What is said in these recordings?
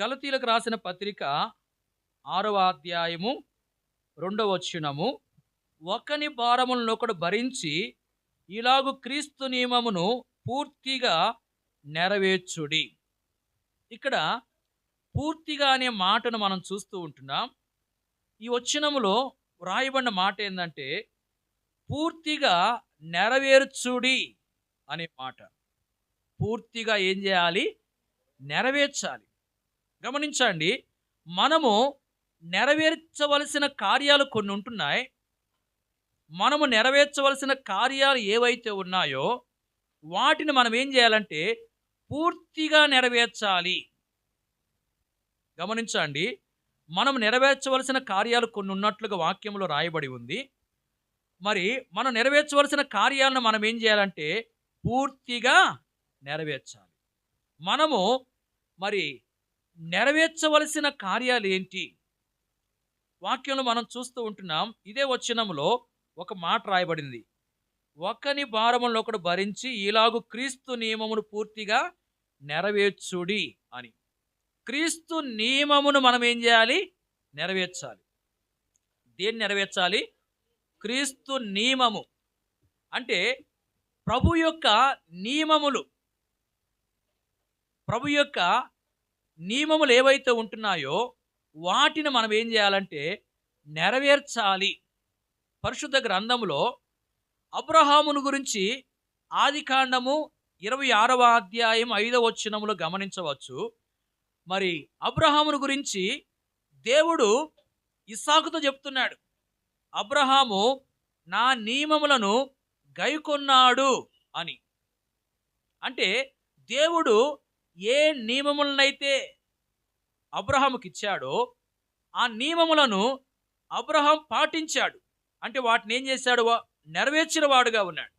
గలతీలకు రాసిన పత్రిక ఆరవ అధ్యాయము రెండవ వచనము. ఒకని భారములను ఒకడు భరించి ఇలాగు క్రీస్తు నియమమును పూర్తిగా నెరవేర్చుడి. ఇక్కడ పూర్తిగా అనే మాటను మనం చూస్తూ ఉంటున్నాం. ఈ వచనములో వ్రాయబడిన మాట ఏంటంటే పూర్తిగా నెరవేర్చుడి అనే మాట. పూర్తిగా ఏం చేయాలి? నెరవేర్చాలి. గమనించండి మనము నెరవేర్చవలసిన కార్యాలు కొన్ని ఉంటున్నాయి. మనము నెరవేర్చవలసిన కార్యాలు ఏవైతే ఉన్నాయో వాటిని మనం ఏం చేయాలంటే పూర్తిగా నెరవేర్చాలి. గమనించండి మనం నెరవేర్చవలసిన కార్యాలు కొన్ని ఉన్నట్లుగా వాక్యంలో రాయబడి ఉంది. మరి మనం నెరవేర్చవలసిన కార్యాలను మనం ఏం చేయాలంటే పూర్తిగా నెరవేర్చాలి. మనము మరి నెరవేర్చవలసిన కార్యాలు ఏంటి వాక్యంలో మనం చూస్తూ ఉంటున్నాం ఇదే వచనంలో ఒక మాట రాయబడింది. ఒకని భారములను ఒకడు భరించి ఇలాగు క్రీస్తు నియమమును పూర్తిగా నెరవేర్చుడి అని. క్రీస్తు నియమమును మనం ఏం చేయాలి? నెరవేర్చాలి. దేన్ని నెరవేర్చాలి? క్రీస్తు నియమము. అంటే ప్రభు యొక్క నియమములు. ప్రభు యొక్క నియమములు ఏవైతే ఉంటున్నాయో వాటిని మనం ఏం చేయాలంటే నెరవేర్చాలి. పరిశుద్ధ గ్రంథములో అబ్రహామును గురించి ఆదికాండము ఇరవై ఆరవ అధ్యాయం ఐదవ వచ్చినములు గమనించవచ్చు. మరి అబ్రహామును గురించి దేవుడు ఇస్సాకుతో చెప్తున్నాడు. అబ్రహాము నా నియమములను గైకొన్నాడు అని. అంటే దేవుడు ఏ నియమములనైతే అబ్రహాముకి ఇచ్చాడో ఆ నియమములను అబ్రహాం పాటించాడు. అంటే వాటిని ఏం చేశాడు? నెరవేర్చిన వాడుగా ఉన్నాడు.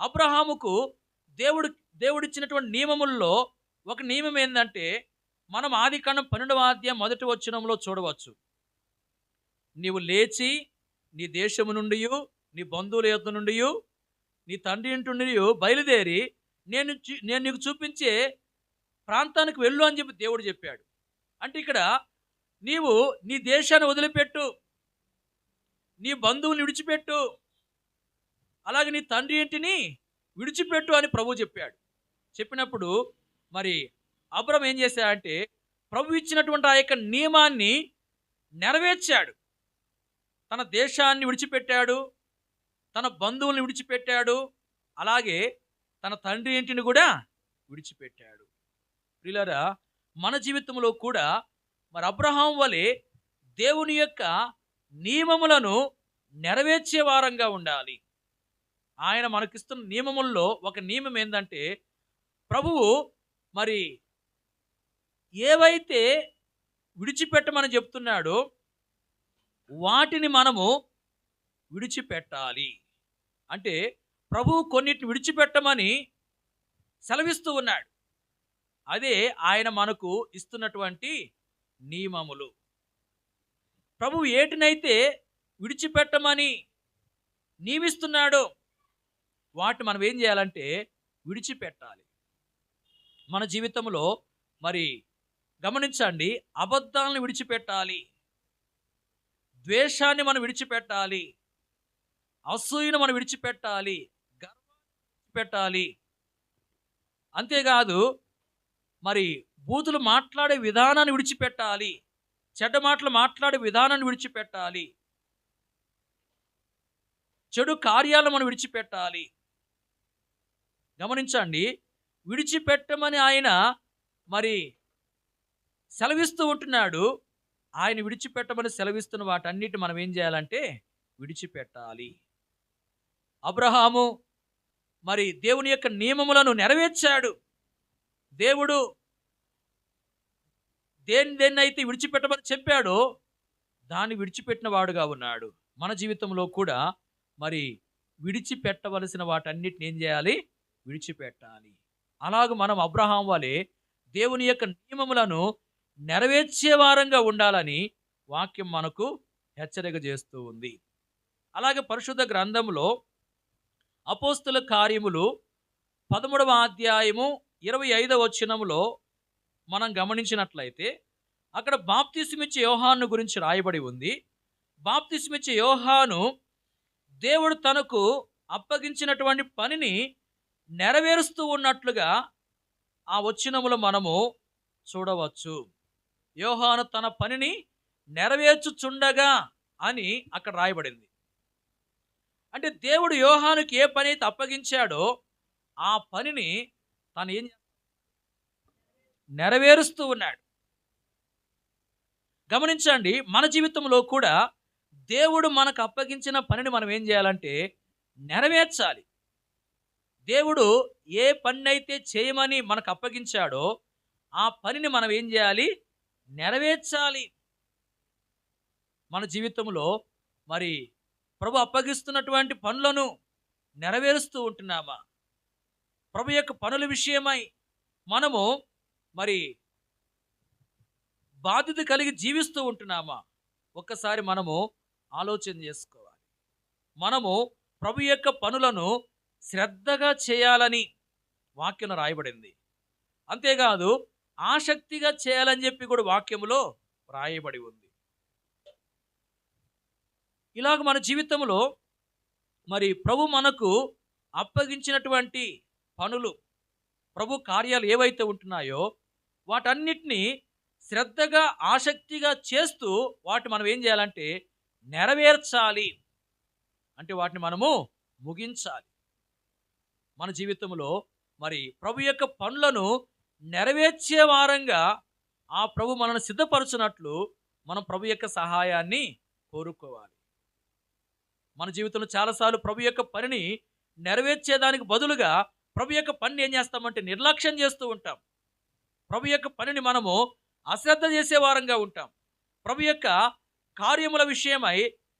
అబ్రహాముకు దేవుడు దేవుడిచ్చినటువంటి నియమముల్లో ఒక నియమం ఏంటంటే మనం ఆది కాండం పన్నెండవ అధ్యాయం మొదటి వచ్చినంలో చూడవచ్చు. నీవు లేచి నీ దేశము నుండి నీ బంధువుల యొక్క నుండి నీ తండ్రి ఇంటి నుండి బయలుదేరి నేను చూ- నేను నీకు చూపించే ప్రాంతానికి వెళ్ళు అని చెప్పి దేవుడు చెప్పాడు. అంటే ఇక్కడ నీవు నీ దేశాన్ని వదిలిపెట్టు నీ బంధువుని విడిచిపెట్టు అలాగే నీ తండ్రి ఇంటిని విడిచిపెట్టు అని ప్రభు చెప్పాడు. చెప్పినప్పుడు మరి అబ్రం ఏం చేశాడంటే ప్రభు ఇచ్చినటువంటి ఆ యొక్క నియమాన్ని నెరవేర్చాడు. తన దేశాన్ని విడిచిపెట్టాడు తన బంధువుల్ని విడిచిపెట్టాడు అలాగే తన తండ్రి ఇంటిని కూడా విడిచిపెట్టాడు. పిల్లరా మన జీవితంలో కూడా మరి అబ్రహాం వలె దేవుని యొక్క నియమములను నెరవేర్చే వారంగా ఉండాలి. ఆయన మనకిస్తున్న నియమముల్లో ఒక నియమం ఏంటంటే ప్రభువు మరి ఏవైతే విడిచిపెట్టమని చెప్తున్నాడో వాటిని మనము విడిచిపెట్టాలి. అంటే ప్రభువు కొన్నిటిని విడిచిపెట్టమని సెలవిస్తూ ఉన్నాడు. అదే ఆయన మనకు ఇస్తున్నటువంటి నియమములు. ప్రభు ఏటినైతే విడిచిపెట్టమని నియమిస్తున్నాడో వాటిని మనం ఏం చేయాలంటే విడిచిపెట్టాలి. మన జీవితంలో మరి గమనించండి అబద్ధాలను విడిచిపెట్టాలి. ద్వేషాన్ని మనం విడిచిపెట్టాలి. అసూయను మనం విడిచిపెట్టాలి. విడిచిపెట్టాలి అంతేకాదు మరి బూతులు మాట్లాడే విధానాన్ని విడిచిపెట్టాలి. చెడ్డ మాటలు మాట్లాడే విధానాన్ని విడిచిపెట్టాలి. చెడు కార్యాలను మనం విడిచిపెట్టాలి. గమనించండి విడిచిపెట్టమని ఆయన మరి సెలవిస్తూ ఉంటున్నాడు. ఆయన విడిచిపెట్టమని సెలవిస్తున్న వాటన్నిటి మనం ఏం చేయాలంటే విడిచిపెట్టాలి. అబ్రహాము మరి దేవుని యొక్క నియమములను నెరవేర్చాడు. దేవుడు దేని దేన్నైతే విడిచిపెట్టమని చెప్పాడో దాన్ని విడిచిపెట్టిన వాడుగా ఉన్నాడు. మన జీవితంలో కూడా మరి విడిచిపెట్టవలసిన వాటన్నిటిని ఏం చేయాలి? విడిచిపెట్టాలి. అలాగ మనం అబ్రహాం వలె దేవుని యొక్క నియమములను నెరవేర్చే వారంగా ఉండాలని వాక్యం మనకు హెచ్చరిక చేస్తూ ఉంది. అలాగే పరిశుద్ధ గ్రంథంలో అపోస్తుల కార్యములు పదమూడవ అధ్యాయము ఇరవై ఐదవ వచనములో మనం గమనించినట్లయితే అక్కడ బాప్తిస్మిచ్చే యోహాను గురించి రాయబడి ఉంది. బాప్తిస్మిచ్చే యోహాను దేవుడు తనకు అప్పగించినటువంటి పనిని నెరవేరుస్తూ ఉన్నట్లుగా ఆ వచ్చినములో మనము చూడవచ్చు. యోహాను తన పనిని నెరవేర్చుచుండగా అని అక్కడ రాయబడింది. అంటే దేవుడు యోహానుకి ఏ పని అయితే అప్పగించాడో ఆ పనిని తను ఏం నెరవేరుస్తూ ఉన్నాడు. గమనించండి మన జీవితంలో కూడా దేవుడు మనకు అప్పగించిన పనిని మనం ఏం చేయాలంటే నెరవేర్చాలి. దేవుడు ఏ పని అయితే చేయమని మనకు అప్పగించాడో ఆ పనిని మనం ఏం చేయాలి? నెరవేర్చాలి. మన జీవితంలో మరి ప్రభు అప్పగిస్తున్నటువంటి పనులను నెరవేరుస్తూ ఉంటున్నామా? ప్రభు యొక్క పనుల విషయమై మనము మరి బాధ్యత కలిగి జీవిస్తూ ఉంటున్నామా? ఒక్కసారి మనము ఆలోచన చేసుకోవాలి. మనము ప్రభు యొక్క పనులను శ్రద్ధగా చేయాలని వాక్యం రాయబడింది. అంతేకాదు ఆసక్తిగా చేయాలని చెప్పి కూడా వాక్యములో రాయబడి ఉంది. ఇలాగ మన జీవితంలో మరి ప్రభు మనకు అప్పగించినటువంటి పనులు ప్రభు కార్యాలు ఏవైతే ఉంటున్నాయో వాటన్నిటినీ శ్రద్ధగా ఆసక్తిగా చేస్తూ వాటి మనం ఏం చేయాలంటే నెరవేర్చాలి. అంటే వాటిని మనము ముగించాలి. మన జీవితంలో మరి ప్రభు యొక్క పనులను నెరవేర్చే వారంగా ఆ ప్రభు మనల్ని సిద్ధపరచునట్లు మనం ప్రభు యొక్క సహాయాన్ని కోరుకోవాలి. మన జీవితంలో చాలాసార్లు ప్రభు యొక్క పనిని నెరవేర్చేదానికి బదులుగా ప్రభు యొక్క పనిని ఏం చేస్తామంటే నిర్లక్ష్యం చేస్తూ ఉంటాం. ప్రభు యొక్క పనిని మనము అశ్రద్ధ చేసేవారంగా ఉంటాం. ప్రభు యొక్క కార్యముల విషయమై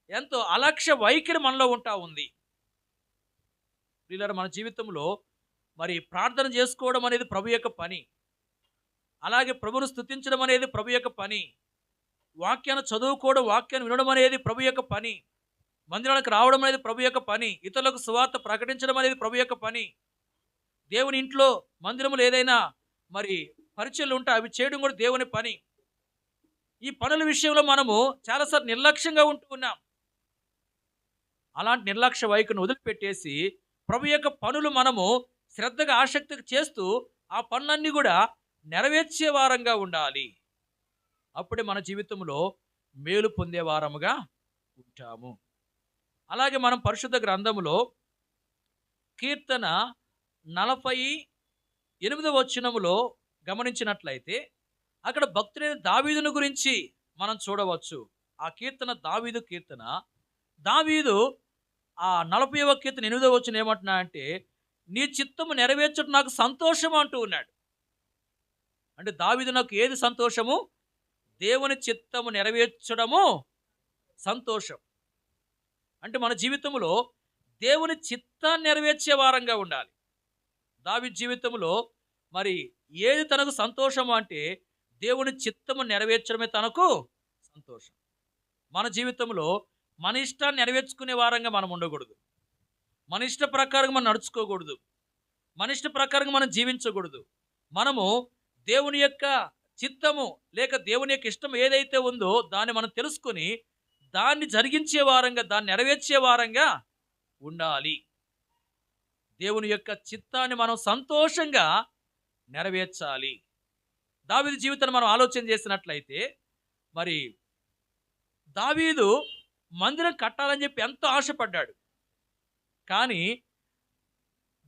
ఎంతో అలక్ష్య వైఖరి మనలో ఉంటా ఉంది. వీళ్ళ మన జీవితంలో మరి ప్రార్థన చేసుకోవడం అనేది ప్రభు యొక్క పని. అలాగే ప్రభును స్థుతించడం అనేది ప్రభు యొక్క పని. వాక్యాన్ని చదువుకోవడం వాక్యాన్ని వినడం అనేది ప్రభు యొక్క పని. మందిరాలకు రావడం అనేది ప్రభు యొక్క పని. ఇతరులకు సువార్త ప్రకటించడం అనేది ప్రభు యొక్క పని. దేవుని ఇంట్లో మందిరములు ఏదైనా మరి పరిచయలు ఉంటే అవి చేయడం కూడా దేవుని పని. ఈ పనుల విషయంలో మనము చాలాసార్లు నిర్లక్ష్యంగా ఉంటూ ఉన్నాం. అలాంటి నిర్లక్ష్య వైఖరిని వదిలిపెట్టేసి ప్రభు యొక్క పనులు మనము శ్రద్ధగా ఆసక్తిగా చేస్తూ ఆ పనులన్నీ కూడా నెరవేర్చే వారంగా ఉండాలి. అప్పుడే మన జీవితంలో మేలు పొందే వారముగా ఉంటాము. అలాగే మనం పరిశుద్ధ గ్రంథములో కీర్తన నలభై ఎనిమిదవ వచనములో గమనించినట్లయితే అక్కడ భక్తుడైన దావీదును గురించి మనం చూడవచ్చు. ఆ కీర్తన దావీదు కీర్తన. దావీదు ఆ నలభైవ కీర్తన ఎనిమిదవ వచ్చిన ఏమంటున్నా అంటే నీ చిత్తము నెరవేర్చడం నాకు సంతోషం అంటూ ఉన్నాడు. అంటే దావీదు నాకు ఏది సంతోషము? దేవుని చిత్తము నెరవేర్చడము సంతోషం. అంటే మన జీవితంలో దేవుని చిత్తాన్ని నెరవేర్చే వారంగా ఉండాలి. దావి జీవితంలో మరి ఏది తనకు సంతోషము అంటే దేవుని చిత్తము నెరవేర్చడమే తనకు సంతోషం. మన జీవితంలో మన ఇష్టాన్ని నెరవేర్చుకునే వారంగా మనం ఉండకూడదు. మన ఇష్ట ప్రకారంగా మనం నడుచుకోకూడదు. మన ఇష్ట ప్రకారంగా మనం జీవించకూడదు. మనము దేవుని యొక్క చిత్తము లేక దేవుని యొక్క ఇష్టం ఏదైతే ఉందో దాన్ని మనం తెలుసుకొని దాన్ని జరిగించే వారంగా దాన్ని నెరవేర్చే వారంగా ఉండాలి. దేవుని యొక్క చిత్తాన్ని మనం సంతోషంగా నెరవేర్చాలి. దావీదు జీవితాన్ని మనం ఆలోచన చేసినట్లయితే మరి దావీదు మందిరం కట్టాలని చెప్పి ఎంతో ఆశపడ్డాడు. కానీ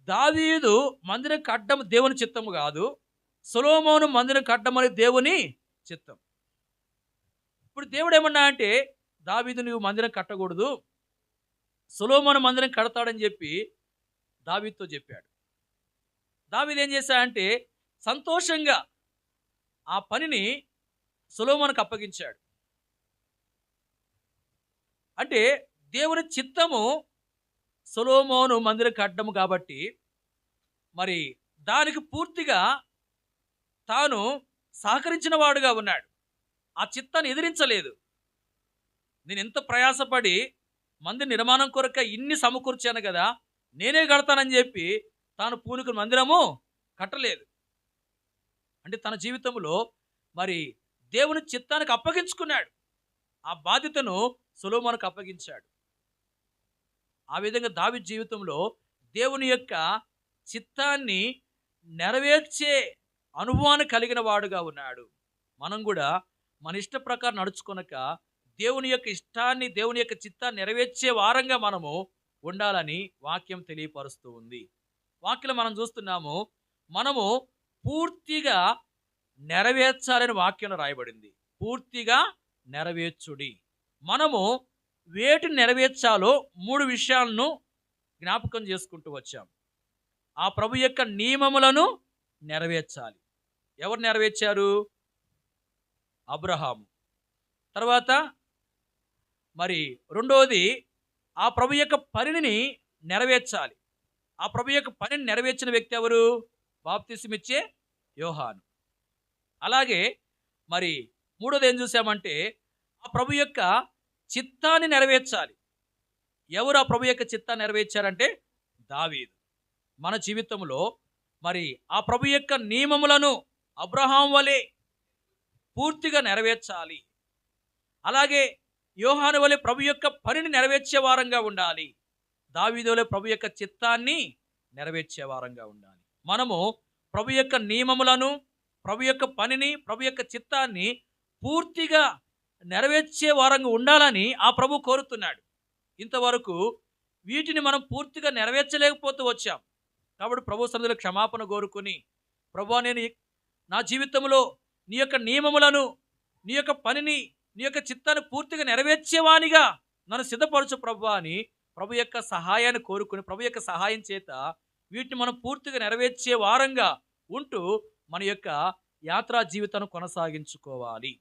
దావీదు మందిరం కట్టడం దేవుని చిత్తము కాదు. సులోమోను మందిరం కట్టడం అనేది దేవుని చిత్తం. ఇప్పుడు దేవుడు ఏమన్నా అంటే దావీదు నువ్వు మందిరం కట్టకూడదు. సులోమన మందిరం కడతాడని చెప్పి దావీదుతో చెప్పాడు. దావీదు ఏం చేశాడంటే సంతోషంగా ఆ పనిని సులోమనకు అప్పగించాడు. అంటే దేవుని చిత్తము సులోమోను మందిరం కట్టడం కాబట్టి మరి దానికి పూర్తిగా తాను సహకరించిన వాడుగా ఉన్నాడు. ఆ చిత్తాన్ని ఎదిరించలేదు. నేను ఎంత ప్రయాసపడి మందిర నిర్మాణం కొరక ఇన్ని సమకూర్చాను కదా నేనే కడతానని చెప్పి తాను పూనుకుని మందిరము కట్టలేదు. అంటే తన జీవితంలో మరి దేవుని చిత్తానికి అప్పగించుకున్నాడు. ఆ బాధ్యతను సులోమోనుకు అప్పగించాడు. ఆ విధంగా దావి జీవితంలో దేవుని యొక్క చిత్తాన్ని నెరవేర్చే అనుభవాన్ని కలిగిన వాడుగా ఉన్నాడు. మనం కూడా మన ఇష్ట ప్రకారం నడుచుకొనక దేవుని యొక్క ఇష్టాన్ని దేవుని యొక్క చిత్తాన్ని నెరవేర్చే వారంగా మనము ఉండాలని వాక్యం తెలియపరుస్తూ ఉంది. వాక్యం మనం చూస్తున్నాము మనము పూర్తిగా నెరవేర్చాలని వాక్యం రాయబడింది. పూర్తిగా నెరవేర్చుడి. మనము వేటిని నెరవేర్చాలో మూడు విషయాలను జ్ఞాపకం చేసుకుంటూ వచ్చాం. ఆ ప్రభు యొక్క నియమములను నెరవేర్చాలి. ఎవరు నెరవేర్చారు? అబ్రహాము. తర్వాత మరి రెండవది ఆ ప్రభు యొక్క పనిని నెరవేర్చాలి. ఆ ప్రభు యొక్క పనిని నెరవేర్చిన వ్యక్తి ఎవరు? బాప్తిసమిచ్చే యోహాను. అలాగే మరి మూడోది ఏం చూసామంటే ఆ ప్రభు యొక్క చిత్తాన్ని నెరవేర్చాలి. ఎవరు ఆ ప్రభు యొక్క చిత్తాన్ని నెరవేర్చారంటే? దావీదు. మన జీవితంలో మరి ఆ ప్రభు యొక్క నియమములను అబ్రహాం వలె పూర్తిగా నెరవేర్చాలి. అలాగే యోహాను వలె ప్రభు యొక్క పనిని నెరవేర్చే వారంగా ఉండాలి. దావీదు వలె ప్రభు యొక్క చిత్తాన్ని నెరవేర్చే వారంగా ఉండాలి. మనము ప్రభు యొక్క నియమములను ప్రభు యొక్క పనిని ప్రభు యొక్క చిత్తాన్ని పూర్తిగా నెరవేర్చే వారంగా ఉండాలని ఆ ప్రభు కోరుతున్నాడు. ఇంతవరకు వీటిని మనం పూర్తిగా నెరవేర్చలేకపోతూ వచ్చాం. కాబట్టి ప్రభు సన్నిధిలో క్షమాపణ కోరుకుని ప్రభు నేను నా జీవితంలో నీ యొక్క నియమములను నీ యొక్క పనిని నీ యొక్క చిత్తాన్ని పూర్తిగా నెరవేర్చేవానిగా నన్ను సిద్ధపరచు ప్రభు అని ప్రభు యొక్క సహాయాన్ని కోరుకుని ప్రభు యొక్క సహాయం చేత వీటిని మనం పూర్తిగా నెరవేర్చే వారంగా ఉంటూ మన యొక్క యాత్రా జీవితాన్ని కొనసాగించుకోవాలి.